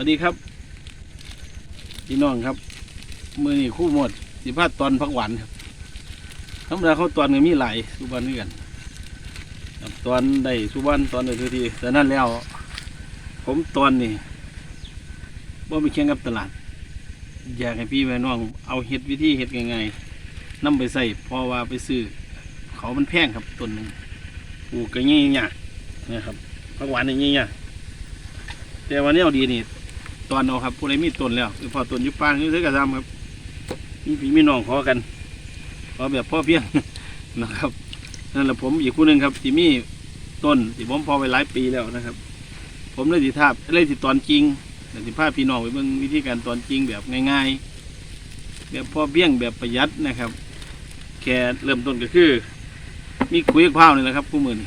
วัสดีครับ พี่น้องครับ มือนี่คู่หมดสิพาตอนพักหวานครับธรรมดาเขาตอนก็มีหลายสุบันด้วยกันตอนได้สุบันตอนได้ทุกทีแต่นั้นแล้ว ผมตอนนี่บ่ไปแข่งกับตลาด อยากให้พี่แม่น้อง เอาเห็ดวิธีเห็ดง่ายๆนํไปใส่พราะว่าไปซื้อเขามันแพงครับต้นหนึ่งปลูกก็ง่ายๆนะครับผักหวานนี่ง่ายๆแต่วันนี้เอาดีนี่ ตอนเอาครับผู้ใดมีต้นแล้วคือพอต้นอยุป้านนี่ซื้อกระซำครับมีพี่มีน้องขอกันขอแบบพ่อเพียงนะครับนั่นแหละผมอีกคู่หนึ่งครับที่มีต้นที่ผมพอไว้หลายปีแล้วนะครับ ผมเลยสิทาบเลยสิตอนจริงแต่สิพาพี่น้องไปเบิ่งวิธีการตอนจริงแบบง่ายๆ แบบพ่อเพี้ยงแบบประหยัดนะครับ แค่เริ่มต้นก็คือ มีคุยข้าวนี่แหละครับคู่มือ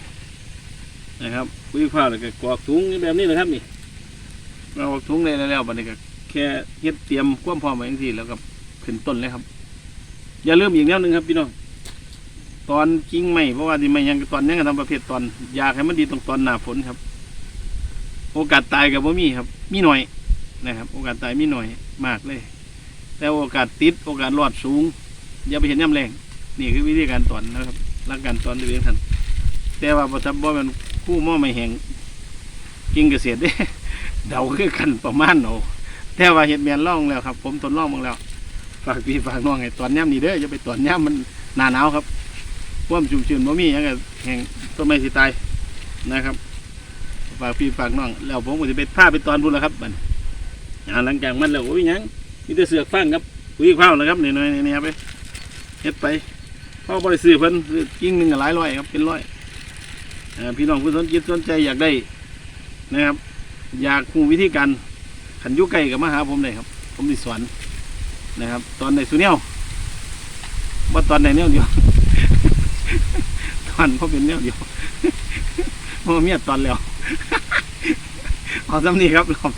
นะครับคุยข้าวแล้วก็กรอกถุงแบบนี้แหละครับนี่ เราเอาถุงเลยแล้วบัดนี้ก็แค่เฮ็ดเตรียมความพร้อมไว้จังซี่แล้วก็ขึ้นต้นเลยครับ อย่าลืมอีกแนวหนึ่งครับพี่น้องตอนจริงไม่เพราะว่าที่ไม่ยังตอนยังก็ทำประเภทตอนอยากให้มันดีตรงตอนหน้าฝนครับ โอกาสตายกับว่ามีครับ มีหน่อยนะครับ โอกาสตายมีหน่อยมากเลย แต่โอกาสติด โอกาสรอดสูง อย่าไปเห็นย่ำแรงนี่คือวิธีการตอนนะครับรักการตอนด้วยกันแต่ว่าพอทำบ่มันคู่หม้อไม่แห้งจริงเกษตรเด้ เดาคือกันประมาณเอาแต่ว่าเห็ดแมนล่องแล้วครับ ผมทดลองมาแล้ว ฝากพี่ฝากน้องไงตอนย่ำนี่เด้ออย่าไปตอนย่ำมันหนาหนาวครับความชุ่มชื้นบ่มีหยังก็แห้งต้นไม้สิตายนะครับ ฝากพี่ฝากน้องแล้วผมก็จะไปผ้าไปตอนบุญแล้วครับบัดอ่าหลังจากมันแล้วโอ้ยยังมีแต่เสือกฟังครับคุยข้าวนะครับนี่ๆนี่ๆครับไปเฮ็ดไปพ่อบริซื้อเพิ่นซื้อกิ่งหนึ่งหลายร้อยครับเป็นร้อยอ่าพี่น้องผู้สนจิตสนใจอยากได้นะครับ อยากคูวิธีการขันยุไก่กับมาหาผมเลยครับ ผมดิสวนนะครับ ตอนในสุเนียวว่าตอนในเนียวเดียวตอนเพราะเป็นเนียวเดียวพ่เมียตอนแล้วเอาสำนีครับรอบ